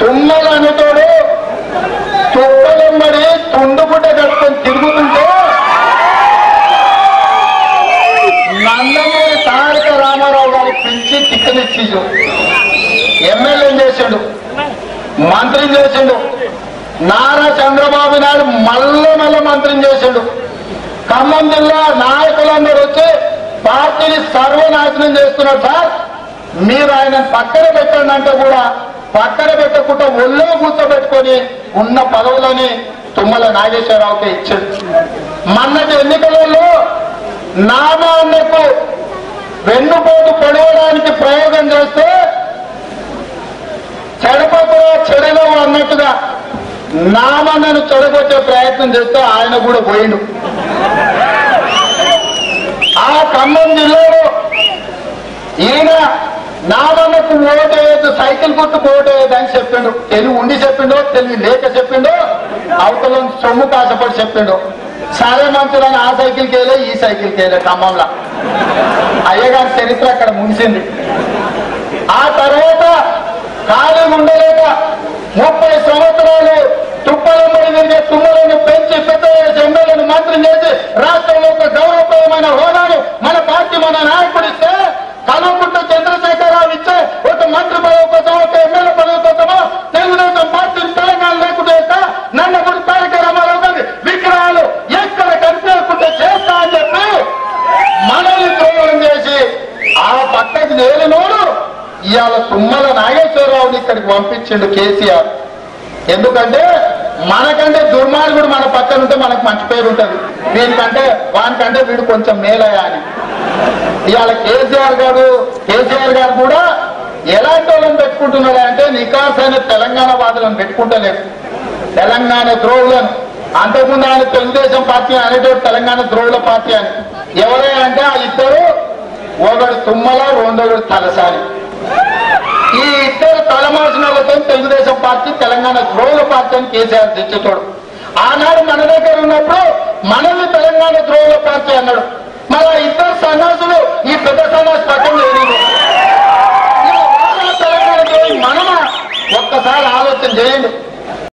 తుమ్మలనుతోడు తుప్పలమ్మడి తుండుగుడ్డ కట్టుకొని తిరుగుతుంటే నందమూరి తారక రామారావు గారు పిలిచి టిక్కనిచ్చి ఎమ్మెల్యే చేసిండు. మంత్రిని చేసిండు. నారా చంద్రబాబు నాయుడు మల్ల మల్ల మంత్రిని చేసిండు. ఖమ్మం జిల్లా నాయకులందరూ వచ్చి పార్టీని సర్వనాశనం చేస్తున్నారు సార్. మీరు ఆయన పక్కన పెట్టండి అంటే కూడా పక్కన పెట్టకుండా ఒళ్ళో కూర్చోబెట్టుకొని ఉన్న పదవులని తుమ్మల నాగేశ్వరరావుకి ఇచ్చారు. మొన్నటి ఎన్నికలలో నామాన్నకు వెన్నుపోటు పొడవడానికి ప్రయోగం చేస్తే చెడపకురా చెడలో అన్నట్టుగా నామన్నను చెడగొట్టే ప్రయత్నం చేస్తే ఆయన కూడా పోయిండు ఆ ఖమ్మం జిల్లాలో ఈయన నామన్నకు ఓటేయద్దు సైకిల్ గుర్తు ఓటేయద్దు అని చెప్పిండు. తెలివి ఉండి చెప్పిండో తెలివి లేక చెప్పిండో అవతల సొమ్ము కాసపడి చెప్పిండు. సరే మంచిదని ఆ సైకిల్కి వెళ్ళే ఈ సైకిల్కి వెళ్ళే ఖమ్మంలో. అయ్యగారి చరిత్ర అక్కడ ముగిసింది. ఆ తర్వాత ఖాళీ ఉండలేక ఇవాళ తుమ్మల నాగేశ్వరరావుని ఇక్కడికి పంపించిండు కేసీఆర్. ఎందుకంటే మనకంటే దుర్మార్గుడు మన పక్కన ఉంటే మనకు మంచి పేరు ఉంటుంది. వీనికంటే వానికంటే వీడు కొంచెం మేలయ్యా అని. ఇవాళ కేసీఆర్ గారు కేసీఆర్ గారు కూడా ఎలాంటి వాళ్ళని పెట్టుకుంటున్నాడు అంటే నికాసైన తెలంగాణ వాదులను పెట్టుకుంటలేదు తెలంగాణ ద్రోహులను. అంతకుముందు ఆయన తెలుగుదేశం పార్టీ అనేటోడు తెలంగాణ ద్రోహుల పార్టీ అని. ఎవరే అంటే ఆ ఇద్దరు ఒకడు తుమ్మల రెండోడు తలసారి ఇద్దరు తెలుగుదేశం పార్టీ తెలంగాణ ద్రోహుల పార్టీ అని కేసీఆర్ తెచ్చుతాడు ఆనాడు మన దగ్గర ఉన్నప్పుడు మనల్ని తెలంగాణ ద్రోహుల పార్టీ అన్నాడు. మన ఇద్దరు సన్నాసులు ఈ పెద్ద సన్నాసు పక్కన లేదు తెలంగాణ ద్రోహి మనమా? ఒక్కసారి ఆలోచన చేయండి.